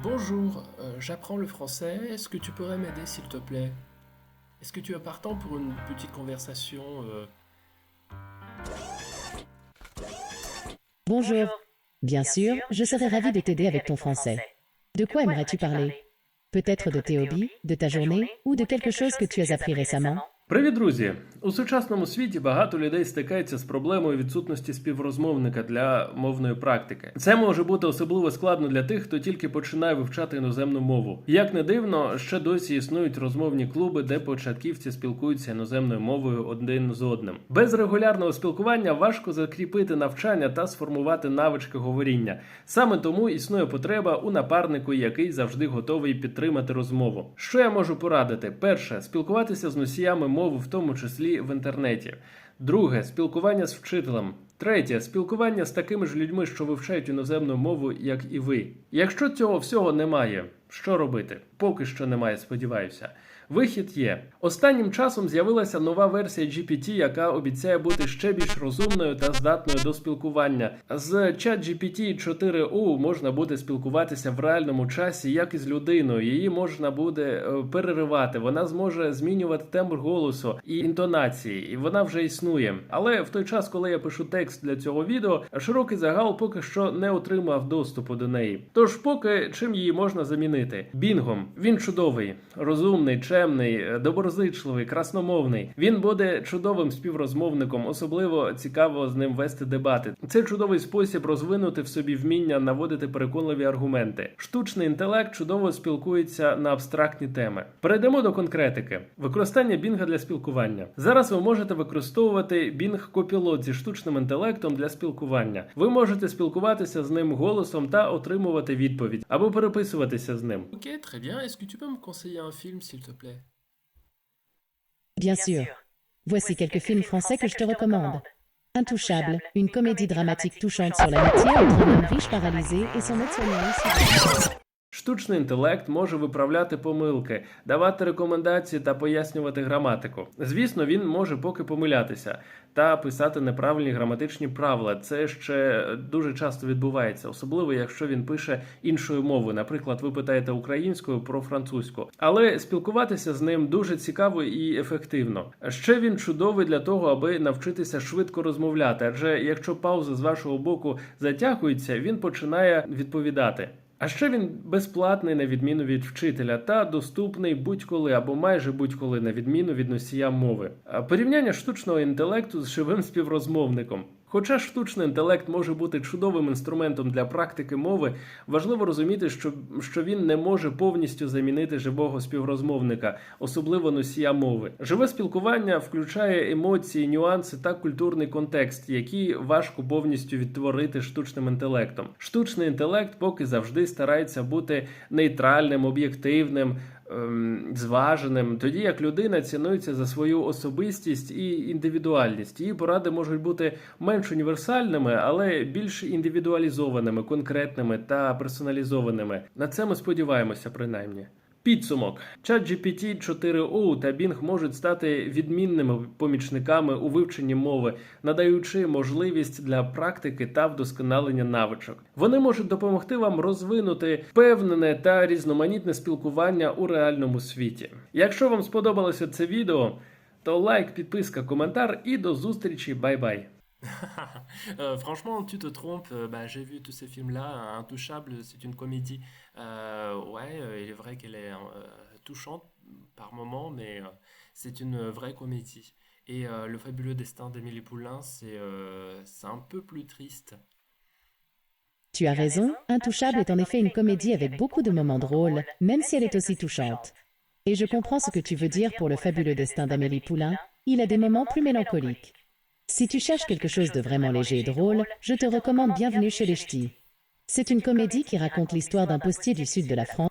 Bonjour, euh, j'apprends le français. Est-ce que tu pourrais m'aider s'il te plaît? Est-ce que tu es partant pour une petite conversation euh, Bonjour. Bien sûr, je serais ravie de t'aider avec ton français. De quoi aimerais-tu parler? Peut-être de tes hobbies, de ta journée ou de quelque chose que tu as appris récemment Привіт, друзі! У сучасному світі багато людей стикається з проблемою відсутності співрозмовника для мовної практики. Це може бути особливо складно для тих, хто тільки починає вивчати іноземну мову. Як не дивно, ще досі існують розмовні клуби, де початківці спілкуються іноземною мовою один з одним. Без регулярного спілкування важко закріпити навчання та сформувати навички говоріння. Саме тому існує потреба у напарнику, який завжди готовий підтримати розмову. Що я можу порадити? Перше спілкуватися з носіями мови, в тому числі в інтернеті. Друге спілкування з вчителем. Третє спілкування з такими ж людьми, що вивчають іноземну мову, як і ви. Якщо цього всього немає, що робити? Поки що немає, сподіваюся. Вихід є. Останнім часом з'явилася нова версія GPT, яка обіцяє бути ще більш розумною та здатною до спілкування. З ChatGPT 4U можна буде спілкуватися в реальному часі, як і з людиною. Її можна буде е, переривати. Вона зможе змінювати тембр голосу і інтонації, і вона вже існує. Але в той час, коли я пишу текст для цього відео, широкий загал поки що не отримав доступу до неї. Тож, поки чим її можна замінити? Бінгом. Він чудовий, розумний, чемний, доброзичливий, красномовний. Він буде чудовим співрозмовником, особливо цікаво з ним вести дебати. Це чудовий спосіб розвинути в собі вміння наводити переконливі аргументи. Штучний інтелект чудово спілкується на абстрактні теми. Перейдемо до конкретики. Використання Бінга для спілкування. Зараз ви можете використовувати Bing Copilot зі штучним інтелектом для спілкування. Ви можете спілкуватися з ним голосом та отримувати відповідь або переписуватися з ним. Ok, très bien. Est-ce que tu peux me conseiller un film s'il te plaît Bien sûr. Voici quelques films français que je te recommande. Intouchable, une comédie dramatique touchante sur l'amitié entre un homme riche paralysé et son aide-soignante. Штучний інтелект може виправляти помилки, давати рекомендації та пояснювати граматику. Звісно, він може поки помилятися та писати неправильні граматичні правила. Це ще дуже часто відбувається, особливо якщо він пише іншою мовою. Наприклад, ви питаєте українською про французьку. Але спілкуватися з ним дуже цікаво і ефективно. Ще він чудовий для того, аби навчитися швидко розмовляти. Адже якщо пауза з вашого боку затягується, він починає відповідати. А ще він безплатний на відміну від вчителя та доступний будь-коли або майже будь-коли на відміну від носія мови. Порівняння штучного інтелекту з живим співрозмовником. Хоча штучний інтелект може бути чудовим інструментом для практики мови, важливо розуміти, що, що він не може повністю замінити живого співрозмовника, особливо носія мови. Живе спілкування включає емоції, нюанси та культурний контекст, які важко повністю відтворити штучним інтелектом. Штучний інтелект поки завжди старається бути нейтральним, об'єктивним. Ем, Зваженим, тоді як людина цінується за свою особистість і індивідуальність. Її поради можуть бути менш універсальними, але більш індивідуалізованими, конкретними та персоналізованими. На це ми сподіваємося, принаймні. Підсумок ChatGPT 4o та Bing можуть стати відмінними помічниками у вивченні мови, надаючи можливість для практики та вдосконалення навичок. Вони можуть допомогти вам розвинути впевнене та різноманітне спілкування у реальному світі. Якщо вам сподобалося це відео, то лайк, підписка, коментар і до зустрічі. Бай-бай! Euh, Franchement, tu te trompes. euh, bah, j'ai vu tous ces films-là. Intouchable, c'est une comédie. Euh, ouais, euh, vrai qu'elle est euh, touchante par moments, mais euh, c'est une vraie comédie. Et euh, Le fabuleux destin d'Émilie Poulain, c'est euh, c'est un peu plus triste. Tu as raison, Intouchable est en effet une comédie avec beaucoup de moments drôles, même si elle est aussi touchante. Et je comprends ce que tu veux dire pour le fabuleux destin d'Amélie Poulain, il a des moments plus mélancoliques. Si tu cherches quelque chose de vraiment léger et drôle, je te recommande Bienvenue chez les Ch'tis. C'est une comédie qui raconte l'histoire d'un postier du sud de la France